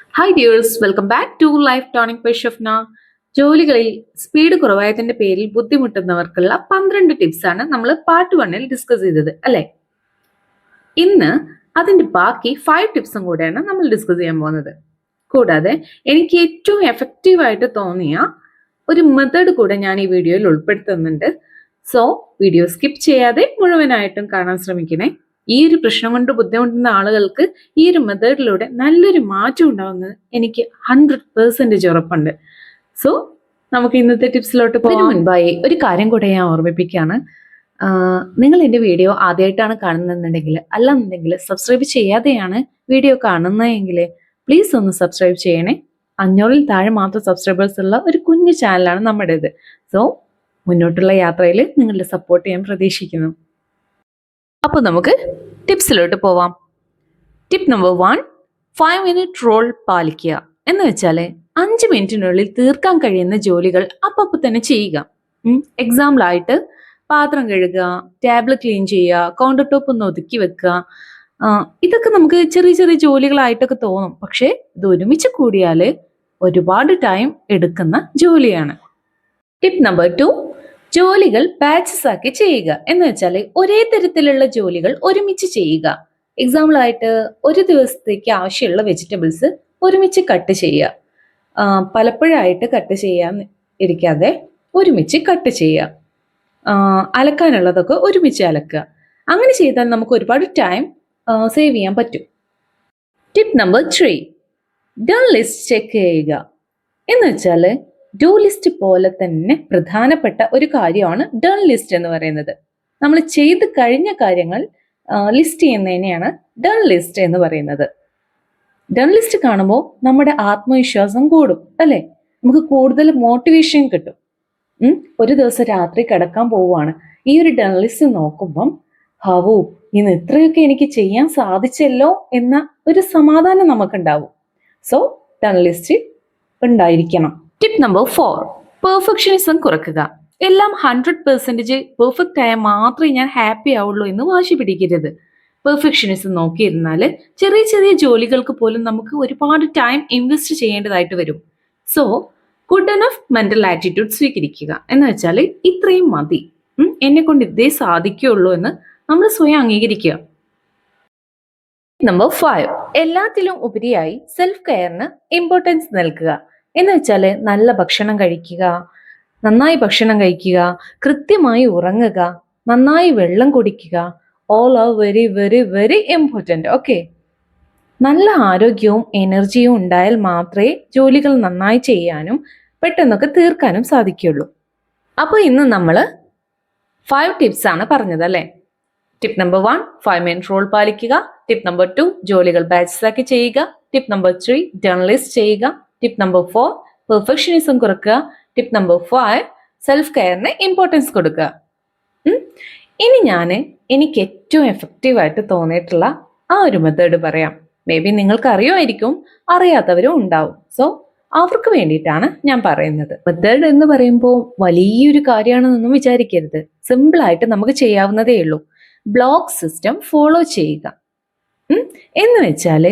Hi dears welcome back to life tonic by Shafna ജോലികളിൽ speed കുറവായതിന്റെ പേരിൽ ബുദ്ധിമുട്ടുന്നവർക്കുള്ള പന്ത്രണ്ട് tips ആണ് നമ്മൾ പാർട്ട് വണ്ണിൽ ഡിസ്കസ് ചെയ്തത് അല്ലെ? ഇന്ന് അതിന്റെ ബാക്കി ഫൈവ് ടിപ്സും കൂടെയാണ് നമ്മൾ ഡിസ്കസ് ചെയ്യാൻ പോകുന്നത്. കൂടാതെ എനിക്ക് ഏറ്റവും എഫക്റ്റീവായിട്ട് തോന്നിയ ഒരു മെത്തേഡ് കൂടെ ഞാൻ ഈ വീഡിയോയിൽ ഉൾപ്പെടുത്തുന്നുണ്ട്. സോ വീഡിയോ സ്കിപ്പ് ചെയ്യാതെ മുഴുവനായിട്ടും കാണാൻ ശ്രമിക്കണേ. ഈ ഒരു പ്രശ്നം കൊണ്ട് ബുദ്ധിമുട്ടുന്ന ആളുകൾക്ക് ഈ ഒരു മെത്തേഡിലൂടെ നല്ലൊരു മാറ്റം ഉണ്ടാവുന്നത് എനിക്ക് ഹൺഡ്രഡ് പേഴ്സന്റേജ് ഉറപ്പുണ്ട്. സോ നമുക്ക് ഇന്നത്തെ ടിപ്സിലോട്ട് പോകാൻ മുൻപായി ഒരു കാര്യം കൂടെ ഞാൻ ഓർമ്മിപ്പിക്കുകയാണ്. നിങ്ങൾ എന്റെ വീഡിയോ ആദ്യമായിട്ടാണ് കാണുന്നതെന്നുണ്ടെങ്കിൽ അല്ലാന്നുണ്ടെങ്കിൽ സബ്സ്ക്രൈബ് ചെയ്യാതെയാണ് വീഡിയോ കാണുന്നതെങ്കിൽ പ്ലീസ് ഒന്ന് സബ്സ്ക്രൈബ് ചെയ്യണേ. അഞ്ഞൂറിൽ താഴെ മാത്രം സബ്സ്ക്രൈബേഴ്സ് ഉള്ള ഒരു കുഞ്ഞു ചാനലാണ് നമ്മുടേത്. സോ മുന്നോട്ടുള്ള യാത്രയിൽ നിങ്ങളുടെ സപ്പോർട്ട് ഞാൻ പ്രതീക്ഷിക്കുന്നു. അപ്പോൾ നമുക്ക് ടിപ്സിലോട്ട് പോവാം. Tip number one five minute rule പാലിക്കുക. എന്ന് വെച്ചാൽ അഞ്ച് മിനിറ്റിനുള്ളിൽ തീർക്കാൻ കഴിയുന്ന ജോലികൾ അപ്പപ്പോൾ തന്നെ ചെയ്യുക. എക്സാമ്പിളായിട്ട് പാത്രം കഴുകുക ടേബിൾ ക്ലീൻ ചെയ്യുക കൗണ്ടർ ടോപ്പ് ഒന്ന് ഒതുക്കി വെക്കുക. ഇതൊക്കെ നമുക്ക് ചെറിയ ചെറിയ ജോലികളായിട്ടൊക്കെ തോന്നും. പക്ഷേ ഇത് ഒരുമിച്ച് കൂടിയാൽ ഒരുപാട് ടൈം എടുക്കുന്ന ജോലിയാണ്. ടിപ്പ് നമ്പർ ടു ജോലികൾ ബാച്ചസ് ആക്കി ചെയ്യുക. എന്ന് വെച്ചാൽ ഒരേ തരത്തിലുള്ള ജോലികൾ ഒരുമിച്ച് ചെയ്യുക. എക്സാമ്പിൾ ആയിട്ട് ഒരു ദിവസത്തേക്ക് ആവശ്യമുള്ള വെജിറ്റബിൾസ് ഒരുമിച്ച് കട്ട് ചെയ്യുക. പലപ്പോഴായിട്ട് കട്ട് ചെയ്യാൻ ഇരിക്കാതെ ഒരുമിച്ച് കട്ട് ചെയ്യുക. അലക്കാനുള്ളതൊക്കെ ഒരുമിച്ച് അലക്കുക. അങ്ങനെ ചെയ്താൽ നമുക്ക് ഒരുപാട് ടൈം സേവ് ചെയ്യാൻ പറ്റും. Tip number three done list check ചെയ്യുക. എന്ന് വെച്ചാൽ ഡു ലിസ്റ്റ് പോലെ തന്നെ പ്രധാനപ്പെട്ട ഒരു കാര്യമാണ് ഡൺ ലിസ്റ്റ് എന്ന് പറയുന്നത്. നമ്മൾ ചെയ്ത് കഴിഞ്ഞ കാര്യങ്ങൾ ലിസ്റ്റ് ചെയ്യുന്നതിനെയാണ് ഡൺ ലിസ്റ്റ് എന്ന് പറയുന്നത്. ഡൺ ലിസ്റ്റ് കാണുമ്പോൾ നമ്മുടെ ആത്മവിശ്വാസം കൂടും അല്ലെ? നമുക്ക് കൂടുതൽ മോട്ടിവേഷൻ കിട്ടും. ഒരു ദിവസം രാത്രി കിടക്കാൻ പോവുകയാണ്. ഈ ഒരു ഡൺ ലിസ്റ്റ് നോക്കുമ്പം ഹവു ഇന്ന് ഇത്രയൊക്കെ എനിക്ക് ചെയ്യാൻ സാധിച്ചല്ലോ എന്ന ഒരു സമാധാനം നമുക്കുണ്ടാവും. സോ ഡൺ ലിസ്റ്റ് ഉണ്ടായിരിക്കണം. ടിപ്പ് നമ്പർ ഫോർ പെർഫെക്ഷനിസം കുറക്കുക. എല്ലാം ഹൺഡ്രഡ് പെർസെന്റേജ് പെർഫെക്റ്റ് ആയാൽ മാത്രമേ ഞാൻ ഹാപ്പി ആവുള്ളൂ എന്ന് വാശി പിടിക്കരുത്. പെർഫെക്ഷനിസം നോക്കിയിരുന്നാൽ ചെറിയ ചെറിയ ജോലികൾക്ക് പോലും നമുക്ക് ഒരുപാട് ടൈം ഇൻവെസ്റ്റ് ചെയ്യേണ്ടതായിട്ട് വരും. So good enough mental attitude സ്വീകരിക്കുക. എന്ന് വെച്ചാൽ ഇത്രയും മതി. എന്നെ കൊണ്ട് ഇതേ സാധിക്കുകയുള്ളൂ എന്ന് നമ്മൾ സ്വയം അംഗീകരിക്കുക. നമ്പർ ഫൈവ് എല്ലാത്തിലും ഉപരിയായി സെൽഫ് കെയറിന് ഇമ്പോർട്ടൻസ് നൽകുക. എന്ന് വെച്ചാൽ നല്ല ഭക്ഷണം കഴിക്കുക നന്നായി ഭക്ഷണം കഴിക്കുക കൃത്യമായി ഉറങ്ങുക നന്നായി വെള്ളം കുടിക്കുക all are very very very important okay നല്ല ആരോഗ്യവും എനർജിയും ഉണ്ടായാൽ മാത്രമേ ജോലികൾ നന്നായി ചെയ്യാനും പെട്ടെന്നൊക്കെ തീർക്കാനും സാധിക്കുകയുള്ളൂ. അപ്പോൾ ഇന്ന് നമ്മൾ ഫൈവ് ടിപ്സ് ആണ് പറഞ്ഞത് അല്ലേ? Tip number one five minute rule പാലിക്കുക. ടിപ്പ് നമ്പർ ടു ജോലികൾ ബാച്ചസ് ആക്കി ചെയ്യുക. ടിപ്പ് നമ്പർ ത്രീ ജേർണലിസ്റ്റ് ചെയ്യുക. ടിപ്പ് നമ്പർ ഫോർ പെർഫെക്ഷനിസം കുറക്കുക. ടിപ്പ് നമ്പർ ഫൈവ് സെൽഫ് കെയറിന് ഇമ്പോർട്ടൻസ് കൊടുക്കുക ഇനി ഞാൻ എനിക്ക് ഏറ്റവും എഫക്റ്റീവായിട്ട് തോന്നിയിട്ടുള്ള ആ ഒരു മെത്തേഡ് പറയാം. മേ ബി നിങ്ങൾക്ക് അറിയുമായിരിക്കും അറിയാത്തവരും ഉണ്ടാവും. സോ അവർക്ക് വേണ്ടിയിട്ടാണ് ഞാൻ പറയുന്നത്. മെത്തേഡ് എന്ന് പറയുമ്പോൾ വലിയൊരു കാര്യമാണെന്നൊന്നും വിചാരിക്കരുത്. സിമ്പിളായിട്ട് നമുക്ക് ചെയ്യാവുന്നതേ ഉള്ളൂ. ബ്ലോക്ക് സിസ്റ്റം ഫോളോ ചെയ്യുക. എന്ന് വെച്ചാൽ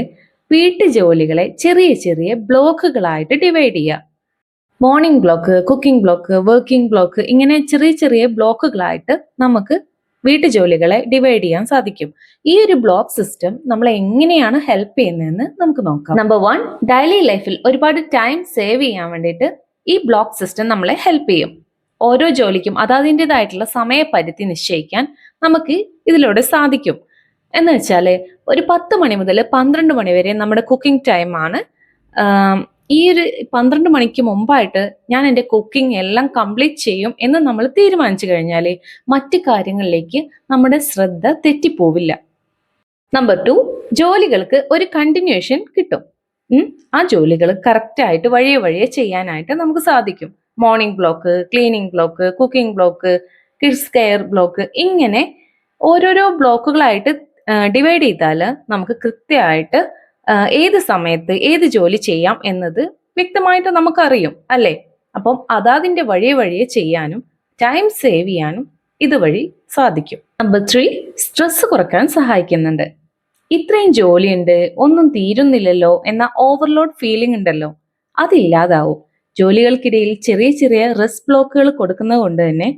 വീട്ടു ജോലികളെ ചെറിയ ചെറിയ ബ്ലോക്കുകളായിട്ട് ഡിവൈഡ് ചെയ്യുക. Morning block cooking block working block ഇങ്ങനെ ചെറിയ ചെറിയ ബ്ലോക്കുകളായിട്ട് നമുക്ക് വീട്ടു ജോലികളെ ഡിവൈഡ് ചെയ്യാൻ സാധിക്കും. ഈ ഒരു ബ്ലോക്ക് സിസ്റ്റം നമ്മളെ എങ്ങനെയാണ് ഹെൽപ്പ് ചെയ്യുന്നതെന്ന് നമുക്ക് നോക്കാം. നമ്പർ വൺ ഡെയിലി ലൈഫിൽ ഒരുപാട് ടൈം സേവ് ചെയ്യാൻ വേണ്ടിയിട്ട് ഈ ബ്ലോക്ക് സിസ്റ്റം നമ്മളെ ഹെൽപ്പ് ചെയ്യും. ഓരോ ജോലിക്കും അതതിന്റെതായിട്ടുള്ള സമയപരിധി നിശ്ചയിക്കാൻ നമുക്ക് ഇതിലൂടെ സാധിക്കും. എന്ന് വെച്ചാൽ ഒരു പത്ത് മണി മുതൽ പന്ത്രണ്ട് മണി വരെ നമ്മുടെ കുക്കിംഗ് ടൈം ആണ്. ഈ ഒരു പന്ത്രണ്ട് മണിക്ക് മുമ്പായിട്ട് ഞാൻ എന്റെ കുക്കിംഗ് എല്ലാം കംപ്ലീറ്റ് ചെയ്യും എന്ന് നമ്മൾ തീരുമാനിച്ചു കഴിഞ്ഞാൽ മറ്റ് കാര്യങ്ങളിലേക്ക് നമ്മുടെ ശ്രദ്ധ തെറ്റിപ്പോവില്ല. നമ്പർ ടു ജോലികൾക്ക് ഒരു കണ്ടിന്യൂഷൻ കിട്ടും. ആ ജോലികൾ കറക്റ്റായിട്ട് വഴിയെ വഴിയെ ചെയ്യാനായിട്ട് നമുക്ക് സാധിക്കും. Morning block cleaning block cooking block kids care block ഇങ്ങനെ ഓരോരോ ബ്ലോക്കുകളായിട്ട് ഡിവൈഡ് ചെയ്താൽ നമുക്ക് കൃത്യമായിട്ട് ഏത് സമയത്ത് ഏത് ജോലി ചെയ്യാം എന്നത് വ്യക്തമായിട്ട് നമുക്കറിയും അല്ലേ? അപ്പം അതാതിന്റെ വഴിയെ വഴിയെ ചെയ്യാനും ടൈം സേവ് ചെയ്യാനും ഇതുവഴി സാധിക്കും. നമ്പർ ത്രീ സ്ട്രെസ് കുറയ്ക്കാൻ സഹായിക്കുന്നുണ്ട്. ഇത്രയും ജോലിയുണ്ട് ഒന്നും തീരുന്നില്ലല്ലോ എന്ന ഓവർലോഡ് ഫീലിംഗ് ഉണ്ടല്ലോ അതില്ലാതാവും ജോലികൾക്കിടയിൽ ചെറിയ ചെറിയ റെസ്റ്റ് ബ്ലോക്കുകൾ കൊടുക്കുന്നത് കൊണ്ട് തന്നെ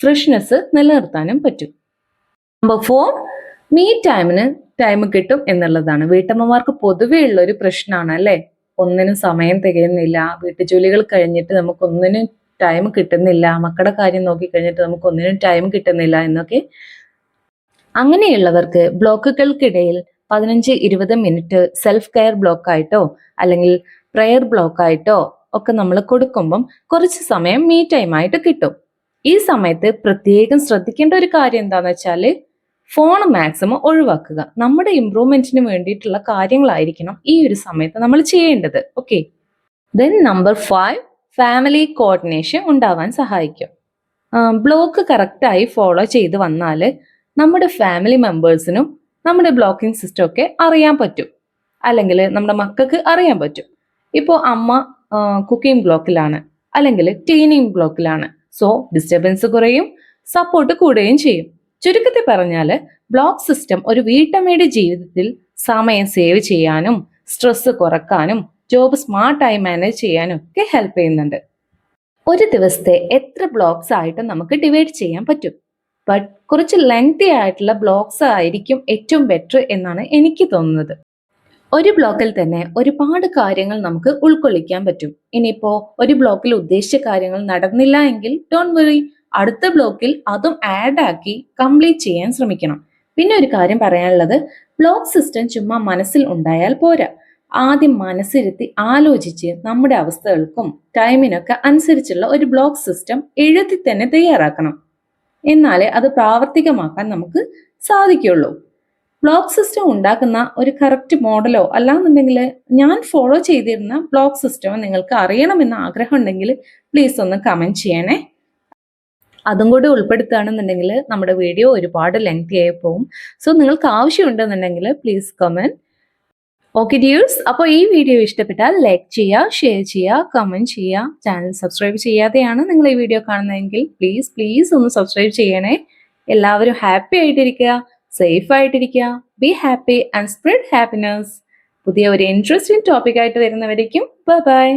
ഫ്രഷ്നെസ് നിലനിർത്താനും പറ്റും. നമ്പർ ഫോർ മീ ടൈമിന് ടൈം കിട്ടും എന്നുള്ളതാണ്. വീട്ടമ്മമാർക്ക് പൊതുവേ ഉള്ള ഒരു പ്രശ്നമാണ് അല്ലേ? ഒന്നിനും സമയം തികയുന്നില്ല. വീട്ടുജോലികൾ കഴിഞ്ഞിട്ട് നമുക്കൊന്നിനും ടൈം കിട്ടുന്നില്ല. മക്കളുടെ കാര്യം നോക്കി കഴിഞ്ഞിട്ട് നമുക്കൊന്നിനും ടൈം കിട്ടുന്നില്ല എന്നൊക്കെ. അങ്ങനെയുള്ളവർക്ക് ബ്ലോക്കുകൾക്കിടയിൽ പതിനഞ്ച് ഇരുപത് മിനിറ്റ് സെൽഫ് കെയർ ബ്ലോക്ക് ആയിട്ടോ അല്ലെങ്കിൽ പ്രെയർ ബ്ലോക്ക് ആയിട്ടോ ഒക്കെ നമ്മൾ കൊടുക്കുമ്പം കുറച്ച് സമയം മീ ടൈം ആയിട്ട് കിട്ടും. ഈ സമയത്ത് പ്രത്യേകം ശ്രദ്ധിക്കേണ്ട ഒരു കാര്യം എന്താണെന്ന് വെച്ചാൽ ഫോൺ മാക്സിമം ഒഴിവാക്കുക. നമ്മുടെ ഇമ്പ്രൂവ്മെന്റിന് വേണ്ടിയിട്ടുള്ള കാര്യങ്ങളായിരിക്കണം ഈ ഒരു സമയത്ത് നമ്മൾ ചെയ്യേണ്ടത്. Okay then number five family coordination ഉണ്ടാവാൻ സഹായിക്കും. ബ്ലോക്ക് കറക്റ്റായി ഫോളോ ചെയ്ത് വന്നാൽ നമ്മുടെ ഫാമിലി മെമ്പേഴ്സിനും നമ്മുടെ ബ്ലോക്കിംഗ് സിസ്റ്റം ഒക്കെ അറിയാൻ പറ്റും. അല്ലെങ്കിൽ നമ്മുടെ മക്കൾക്ക് അറിയാൻ പറ്റും. ഇപ്പോൾ അമ്മ കുക്കിംഗ് ബ്ലോക്കിലാണ് അല്ലെങ്കിൽ ടീനിങ് ബ്ലോക്കിലാണ് സോ ഡിസ്റ്റർബൻസ് കുറയും സപ്പോർട്ട് കൂടുകയും ചെയ്യും. ചുരുക്കത്തിൽ പറഞ്ഞാൽ ബ്ലോക്ക് സിസ്റ്റം ഒരു വീട്ടമ്മയുടെ ജീവിതത്തിൽ സമയം സേവ് ചെയ്യാനും സ്ട്രെസ് കുറക്കാനും ജോബ് സ്മാർട്ടായി മാനേജ് ചെയ്യാനും ഒക്കെ ഹെൽപ്പ് ചെയ്യുന്നുണ്ട്. ഒരു ദിവസത്തെ എത്ര ബ്ലോക്സ് ആയിട്ട് നമുക്ക് ഡിവൈഡ് ചെയ്യാൻ പറ്റും. ബട്ട് കുറച്ച് ലെങ്തി ആയിട്ടുള്ള ബ്ലോക്സ് ആയിരിക്കും ഏറ്റവും ബെറ്റർ എന്നാണ് എനിക്ക് തോന്നുന്നത്. ഒരു ബ്ലോക്കിൽ തന്നെ ഒരുപാട് കാര്യങ്ങൾ നമുക്ക് ഉൾക്കൊള്ളിക്കാൻ പറ്റും. ഇനിയിപ്പോ ഒരു ബ്ലോക്കിൽ ഉദ്ദേശിച്ച കാര്യങ്ങൾ നടന്നില്ല എങ്കിൽ ഡോൺ വറി അടുത്ത ബ്ലോക്കിൽ അതും ആഡ് ആക്കി കംപ്ലീറ്റ് ചെയ്യാൻ ശ്രമിക്കണം. പിന്നെ ഒരു കാര്യം പറയാനുള്ളത് ബ്ലോക്ക് സിസ്റ്റം ചുമ്മാ മനസ്സിൽ ഉണ്ടായാൽ പോരാ. ആദ്യം മനസ്സിരുത്തി ആലോചിച്ച് നമ്മുടെ അവസ്ഥകൾക്കും ടൈമിനൊക്കെ അനുസരിച്ചുള്ള ഒരു ബ്ലോക്ക് സിസ്റ്റം എഴുതി തന്നെ തയ്യാറാക്കണം. എന്നാലേ അത് പ്രാവർത്തികമാക്കാൻ നമുക്ക് സാധിക്കുള്ളൂ ബ്ലോക്ക് സിസ്റ്റം ഉണ്ടാക്കുന്ന ഒരു കറക്റ്റ് മോഡലോ അല്ലാന്നുണ്ടെങ്കിൽ ഞാൻ ഫോളോ ചെയ്തിരുന്ന ബ്ലോക്ക് സിസ്റ്റം നിങ്ങൾക്ക് അറിയണമെന്ന് ആഗ്രഹം ഉണ്ടെങ്കിൽ പ്ലീസ് ഒന്ന് കമന്റ് ചെയ്യണേ. അതും കൂടി ഉൾപ്പെടുത്തുകയാണെന്നുണ്ടെങ്കിൽ നമ്മുടെ വീഡിയോ ഒരുപാട് ലെങ്തി ആയി പോകും. സോ നിങ്ങൾക്ക് ആവശ്യമുണ്ടെന്നുണ്ടെങ്കിൽ പ്ലീസ് കമന്റ് ഓക്കെ ഡിയേഴ്സ് അപ്പോൾ ഈ വീഡിയോ ഇഷ്ടപ്പെട്ടാൽ ലൈക്ക് ചെയ്യുക ഷെയർ ചെയ്യുക കമന്റ് ചെയ്യുക ചാനൽ സബ്സ്ക്രൈബ് ചെയ്യാതെയാണ് നിങ്ങൾ ഈ വീഡിയോ കാണുന്നതെങ്കിൽ പ്ലീസ് പ്ലീസ് ഒന്ന് സബ്സ്ക്രൈബ് ചെയ്യണേ. എല്ലാവരും ഹാപ്പി ആയിട്ടിരിക്കുക സേഫ് ആയിട്ടിരിക്കുക. Be happy and spread happiness പുതിയ ഒരു ഇൻട്രസ്റ്റിംഗ് ടോപ്പിക് ആയിട്ട് വരുന്നവരേക്കും ബൈ ബൈ